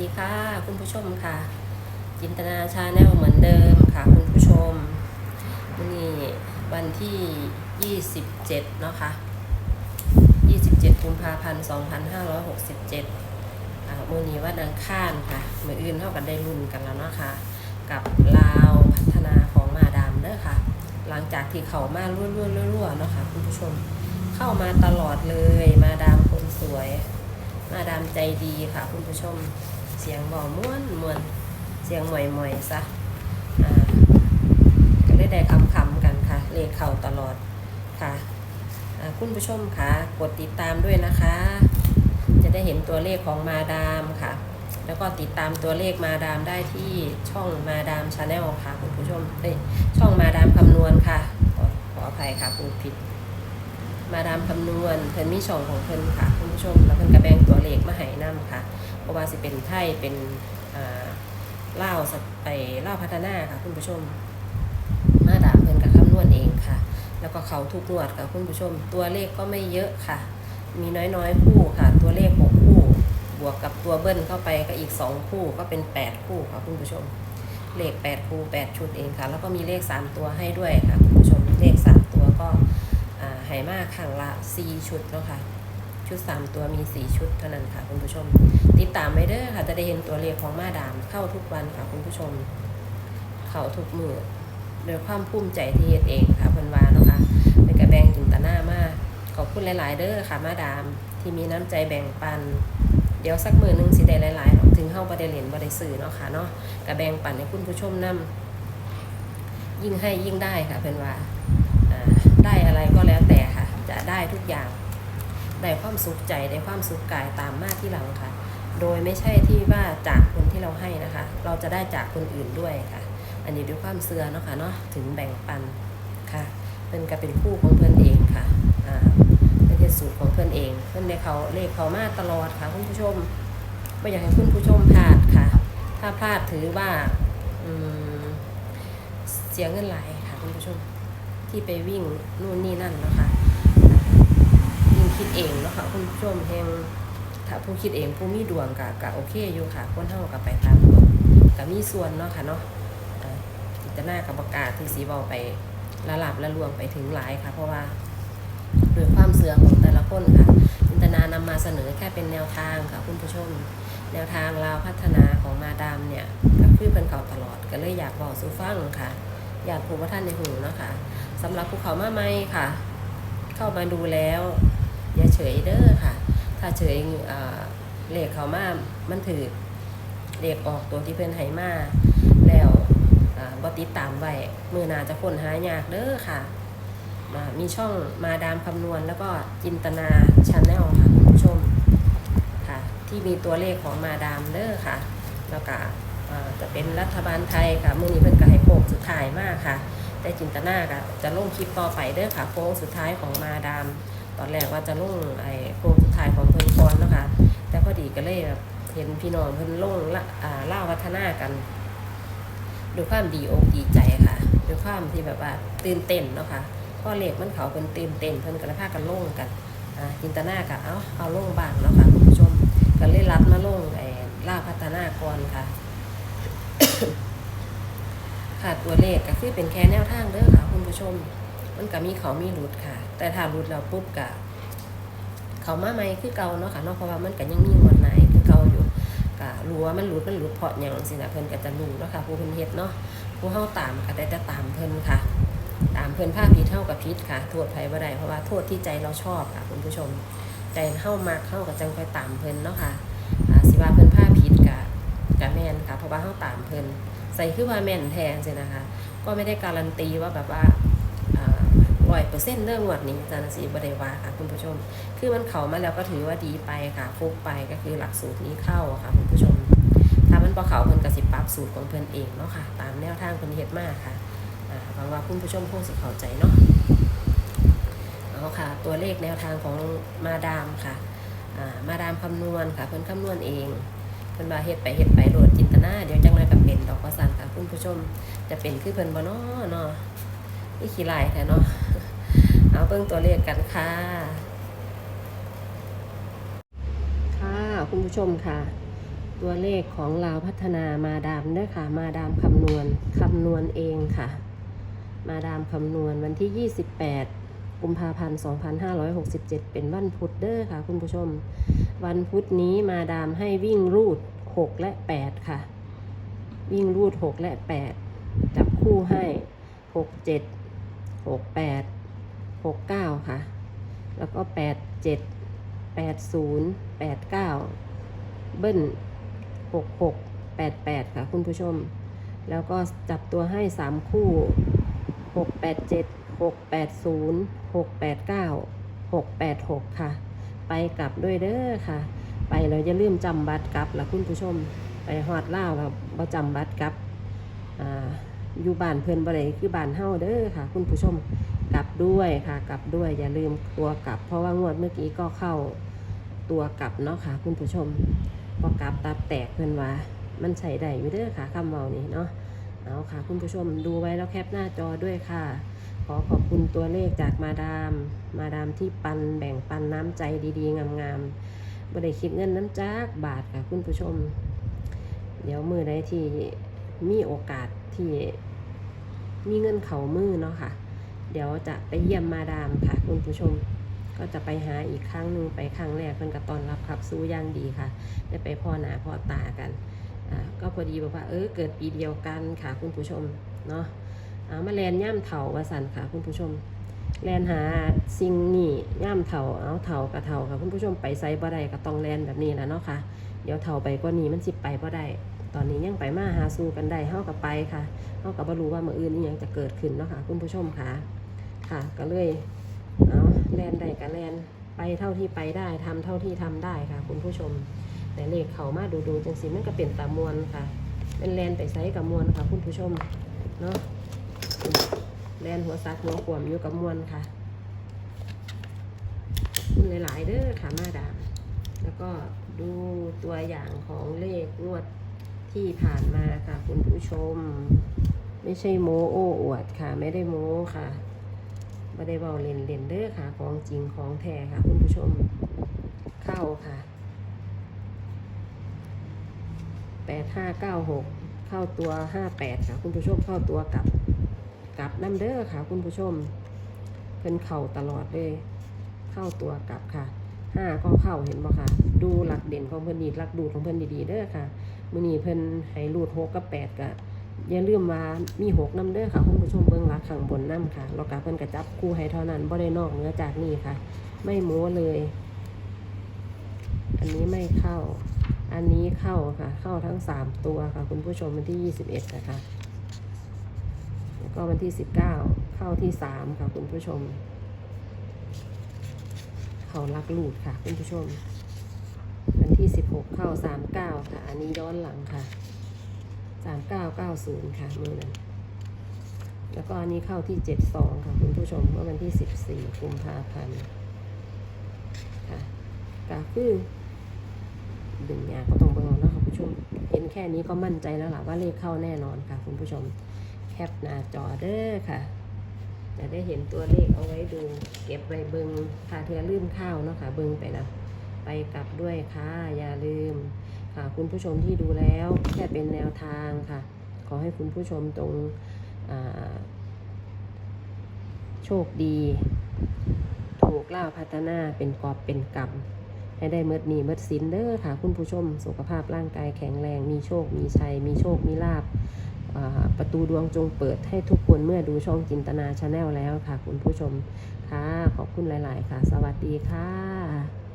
ดีค่ะ คุณผู้ชมค่ะ จินตนาชาแนลเหมือนเดิมค่ะ คุณผู้ชมวันนี้วันที่ 27 เนาะค่ะ 27กุมภาพันธ์ 2567อ่ามื่อนี้วันอังคารค่ะ มืออื่นเท่ากันได้รุ่นกันแล้วเนาะค่ะ กับลาวพัฒนาของมาดามเด้อค่ะ หลังจากที่เขามารั่วๆๆๆเนาะค่ะคุณผู้ชมเข้ามาตลอดเลยมาดามคนสวย มาดามใจดีค่ะคุณผู้ชม สียงบอกม้วนมวนเสียงหม่อยหม่อยซะก็ได้ได้คำคำกันค่ะ เลขเข่าตลอดค่ะคุณผู้ชมค่ะ กดติดตามด้วยนะคะ จะได้เห็นตัวเลขของมาดามค่ะ แล้วก็ติดตามตัวเลขมาดามได้ที่ช่องมาดามชาแนลค่ะ คุณผู้ชมช่องมาดามคำนวณค่ะขอขออภัยค่ะพูดผิด มาดามคำนวณเพิ่นมีช่องของเพิ่นค่ะคุณผู้ชมแล้วเพิ่นกระแบงตัวเลขมาให้นํค่ะเพราะว่าสิเป็นไทยเป็นอ่าเล่าสไปเล่าพัฒนาค่ะคุณผู้ชม มาดามเพิ่นกับคำนวณเองค่ะ แล้วก็เขาทุกงวดค่ะคุณผู้ชม ตัวเลขก็ไม่เยอะค่ะ มีน้อยๆคู่ค่ะ ตัวเลขหกคู่ บวกกับตัวเบิ้ลเข้าไปก็อีกสองคู่ก็เป็นแปดคู่ค่ะคุณผู้ชมเลขแปดคู่แปดชุดเองค่ะ แล้วก็มีเลขสามตัวให้ด้วยค่ะคุณผู้ชมเลขสามตัวก็ อ่าไหมาข้งละ 4 ชุดเนาะค่ะ ชุด 3 ตัวมี 4 ชุดเท่านั้นค่ะคุณผู้ชม ติดตามไว้เด้อค่ะ จะได้เห็นตัวเลขของมาดามเข้าทุกวันค่ะคุณผู้ชม เข้าทุกมือโดยความภูมิใจที่เฮ็ดเองค่ะเพิ่นวาเนาะค่ะเป็นกระแบงจินตนามากขอบคุณหลาย ๆ เด้อค่ะมาดามที่มีน้ำใจแบ่งปัน เดี๋ยวสักมือหนึงสิได้หลายๆถึงเฮาบ่ได้เหรียญบ่ได้ซื้อเนาะค่ะเนาะกระแบงปันให้คุณผู้ชมนํยิ่งให้ยิ่งได้ค่ะเพิ่นว่า อะไรก็แล้วแต่ค่ะ จะได้ทุกอย่างได้ความสุขใจได้ความสุขกายตามมาที่หลังค่ะ โดยไม่ใช่ที่ว่าจากคนที่เราให้นะคะ เราจะได้จากคนอื่นด้วยค่ะ อันนี้ด้วยความเสื่อเนาะค่ะเนาะถึงแบ่งปันค่ะเพื่อนก็เป็นคู่ของเพื่อนเองค่ะอ่าเป็นสูตรของเพื่อนเอง เพื่อนในเขาเลขเขามาตลอดค่ะคุณผู้ชมไม่อยากให้คุณผู้ชมพลาดค่ะ ถ้าพลาดถือว่าเสียเงินหลายค่ะคุณผู้ชม ที่ไปวิ่งนู่นนี่นั่นนะคะยิ่งคิดเองเนาะค่ะคุณผู้ชมแหงถ้าผู้คิดเองผู้มีดวงกะกะโอเคอยู่ค่ะคนเท่ากับไปตามดวงกะมีส่วนเนาะค่ะเนาะอ่าจิตนากับประกาศที่สีบอไปละหลับละลวงไปถึงหลายค่ะ เพราะว่าโดยความเสื่อของแต่ละคนค่ะจินตนานำมาเสนอแค่เป็นแนวทางค่ะคุณผู้ชม แนวทางเราพัฒนาของมาดามเนี่ยก็คือเป็นเก่าตลอดก็เลยอยากบอกสู่ฟังค่ะ ยากผูกว่าท่านในหูนะคะสำหรับภูเขามาไม่ค่ะ เข้ามาดูแล้ว อย่าเฉยเด้อค่ะ ถ้าเฉยเอ่อเลขเขามามันถือเลขออกตัวที่เพื่อนให้มาแล้วอ่าบ่ติดตามไว้มือหนาจะค้นหายากเด้อค่ะอ่ามีช่องมาดามคำนวณแล้วก็จินตนาชาแนลค่ะคุณผู้ชมค่ะ ที่มีตัวเลขของมาดามเด้อค่ะ แล้วก็ จะเป็นรัฐบาลไทยค่ะมือนี้เพิ่นก็ให้โค้งสุดท้ายมากค่ะ แต่จินตนาก็จะลงคลิปต่อไปเด้อค่ะโค้งสุดท้ายของมาดาม ตอนแรกว่าจะลงไอ้โค้งสุดท้ายของเพิ่นก่อนเนาะคะแต่พอดีก็เลยแบบเห็นพี่น้องเพิ่นลงละอ่าเล่าวัฒนากันด้วยความดีอกดีใจค่ะด้วยความที่แบบว่าตื่นเต้นเนาะค่ะพ่อเลขมันเขาเป็นตื่นเต้นเพิ่นก็เลยพากันลงกันอ่าจินตนาก็เอาเอาลงบ้างเนาะค่ะคุณผู้ชมก็เลยรัดมาลงไอ้ล่าพัฒนาก่อนค่ะ ค่ะตัวเลขก็คือเป็นแค่แนวทางเด้อค่ะคุณผู้ชม มันก็มีเขามีหลุดค่ะ แต่ถ้าหลุดแล้วปุ๊บกะเขามาไหมคือเก่าเนาะค่ะเนาะเพราะว่ามันก็ยังมีงวดไหนคือเก่าอยู่กะรู้ว่ามันหลุดมันหลุดเพราะอย่างสินะเพิ่นก็จะรู้เนาะค่ะผู้เพิ่นเฮ็ดเนาะผู้เฮาตามก็ได้แต่ตามเพิ่นค่ะ ตามเพิ่นผ้าพิษเท่ากับพิษค่ะโทษไผบ่ได้เพราะว่าโทษที่ใจเราชอบค่ะคุณผู้ชม ใจเฮามากเฮาก็จังคอยตามเพิ่นเนาะค่ะสิว่าเพิ่น ราะว่าเฮาตามเพิ่นใส่คือว่าแม่นแทนสินะคะ ก็ไม่ได้การันตีว่าแบบว่าร้อยเปอร์เซ็นต์เรื่องงวดนี้อาจารย์สีบริวาค่ะคุณผู้ชม คือมันเขามาแล้วก็ถือว่าดีไปค่ะฟุกไปก็คือหลักสูตรนี้เข้าค่ะคุณผู้ชม ถ้ามันพอเขาเพิ่นกระสิบปรับสูตรของเพิ่นเองเนาะค่ะ ตามแนวทางเพิ่นเฮ็ดมากค่ะหวังว่าคุณผู้ชมคงสิเข้าใจเนาะเอาค่ะ ตัวเลขแนวทางของมาดามค่ะมาดามคำนวณค่ะเพิ่นคำนวณเอง เพิ่นว่าเฮ็ดไปเฮ็ดไปโหลดจินตนาเดี๋ยวจังไรก็เป็นดอกกระสันค่ะคุณผู้ชม จะเป็นคือเพิ่นบ่เนาะเนาะนี่ขี้ลายแท้เนาะเอาเบิ่งตัวเลขกันค่ะ ค่ะคุณผู้ชมค่ะ ตัวเลขของเราวพัฒนามาดามเด้อค่ะ มาดามคำนวณคำนวณเองค่ะ มาดามคำนวณวันที่ 28 กุมภาพันธ์2567 เป็นวันพุธเด้อค่ะ คุณผู้ชม วันพุธนี้มาดามให้วิ่งรูด 6 และ 8 ค่ะ วิ่งรูด 6 และ 8 จับคู่ให้ 6 7 6 8 6 9 ค่ะ แล้วก็ 8 7 8 0 8 9 เบิ้ล 6 6 8 8 ค่ะ คุณผู้ชม แล้วก็จับตัวให้ 3 คู่ 6 8 7 6 8 0 6 8 9 6 8 6 ค่ะ ไปกลับด้วยเด้อค่ะ ไปเราจะลืมจำบัตรกลับละคุณผู้ชม ไปฮอดเล่าแล้วบ่จำบัตรกลับอ่าอยู่บ้านเพื่อนบ่ได้คือบ้านเฮาเด้อค่ะ คุณผู้ชมกลับด้วยค่ะกลับด้วยอย่าลืมตัวกลับ เพราะว่างวดเมื่อกี้ก็เข้าตัวกลับเนาะค่ะ คุณผู้ชมพอกลับตับแตกเพื่อนว่า มันใช้ได้อยู่เด้อค่ะคำเมานี่เนาะเอาค่ะ คุณผู้ชมดูไว้แล้วแคปหน้าจอด้วยค่ะ ขอขอบคุณตัวเลขจากมาดาม มาดามที่ปันแบ่งปันน้ำใจดีๆ งามๆบ่ได้คิดเงินน้ำจากบาทค่ะคุณผู้ชม เดี๋ยวมือใดที่มีโอกาสที่มีเงินเขามือเนาะค่ะ เดี๋ยวจะไปเยี่ยมมาดามค่ะคุณผู้ชม ก็จะไปหาอีกครั้งหนึ่งไปครั้งแรกเพิ่นก็ตอนรับขับสู้ย่างดีค่ะ ได้ไปพ่อหนาพ่อตากันอ่าก็พอดีบอกว่าเออเกิดปีเดียวกันค่ะคุณผู้ชมเนาะ เอามาแลนย่ามเถาวาสันค่ะคุณผู้ชม แลนหาสิ่งนี่ย่ามเถาเอาเถากับเถาค่ะคุณผู้ชมไปไซบ่ได้ก็ต้องแลนแบบนี้แหละเนาะค่ะเดี๋ยวเถาไปกว่านี้มันสิไปบ่ได้ ตอนนี้ยังไปมาหาสู่กันได้เฮากับไปค่ะเฮากับบ่รู้ว่ามื้ออื่นนี่ยังจะเกิดขึ้นเนาะค่ะคุณผู้ชมค่ะ ค่ะ ก็เลยเอาแลนได้ก็แลนไปเท่าที่ไปได้ทำเท่าที่ทำได้ค่ะ คุณผู้ชม แต่เลขเขามาดูดูๆจังสิมันก็เป็นตามวลค่ะ เป็นแลนไปไซกับมวลค่ะ คุณผู้ชมเนาะ แลนหัวซักหัวขวมอยู่กับมวลค่ะคุณหลายๆเด้อค่ะมาดามแล้วก็ดูตัวอย่างของเลขงวดที่ผ่านมาค่ะคุณผู้ชม ไม่ใช่โมโอ้อวดค่ะ ไม่ได้โมค่ะไม่ได้เบาเล่นเล่นเด้อค่ะของจริงของแท้ค่ะ คุณผู้ชมเข้าค่ะแปดห้าเก้าหกเข้าตัวห้าแปดค่ะ คุณผู้ชมเข้าตัวกลับ กลับน้ำเด้อค่ะ คุณผู้ชม เพิ่นเข่าตลอดเลย เข้าตัวกลับค่ะห้าก็เข้าเห็นบ่ค่ะ ดูหลักเด่นของเพิ่นดีหลักดูดของเพิ่นดีๆเด้อค่ะมือนี้เพิ่นให้รูดหกกับแปดกะอย่าลืมว่ามีหกน้ำเด้อค่ะคุณผู้ชมเบื้องหลักข้างบนน้ำค่ะแล้วก็เพิ่นกระจับคู่ให้เท่านั้นบ่ได้นอกเนื้อจากนี้ค่ะ ไม่โม้เลย อันนี้ไม่เข้า อันนี้เข้าค่ะ เข้าทั้งสามตัวค่ะ คุณผู้ชมวันที่ยี่สิบเอ็ดนะคะ แล้วก็วันที่สิบเก้าเข้าที่สามค่ะคุณผู้ชม เขาลักลูดค่ะคุณผู้ชม วันที่สิบหกเข้าสามเก้าค่ะ อันนี้ย้อนหลังค่ะสามเก้าเก้าศูนค่ะมือนั้นแล้วก็อันนี้เข้าที่เจ็ดสองค่ะคุณผู้ชมเมื่อวันที่สิบสี่กุมภาพันธ์ค่ะก็คือดึงยาก็ต้องเบิ่งเอาเนะค่ะคุณผู้ชม เห็นแค่นี้ก็มั่นใจแล้วล่ะว่าเลขเข้าแน่นอนค่ะคุณผู้ชม แคปหน้าจอเด้อค่ะจะได้เห็นตัวเลขเอาไว้ดู เก็บไว้เบิงค่ะเธอลืมข้าวเนาะค่ะเบิงไปนะไปกลับด้วยค่ะอย่าลืมค่ะคุณผู้ชมที่ดูแล้วแค่เป็นแนวทางค่ะ ขอให้คุณผู้ชมตรงโชคดี ถูกล่าพัฒนาเป็นกอบเป็นกรรมให้ได้เมดหนีเมดสินเด้อค่ะ คุณผู้ชม สุขภาพร่างกายแข็งแรง มีโชค มีชัย มีโชค มีลาบ ประตูดวงจงเปิดให้ทุกคนเมื่อดูช่องจินตนาชาแนลแล้วค่ะ คุณผู้ชมค่ะ ขอบคุณหลาย ๆ ค่ะ สวัสดีค่ะ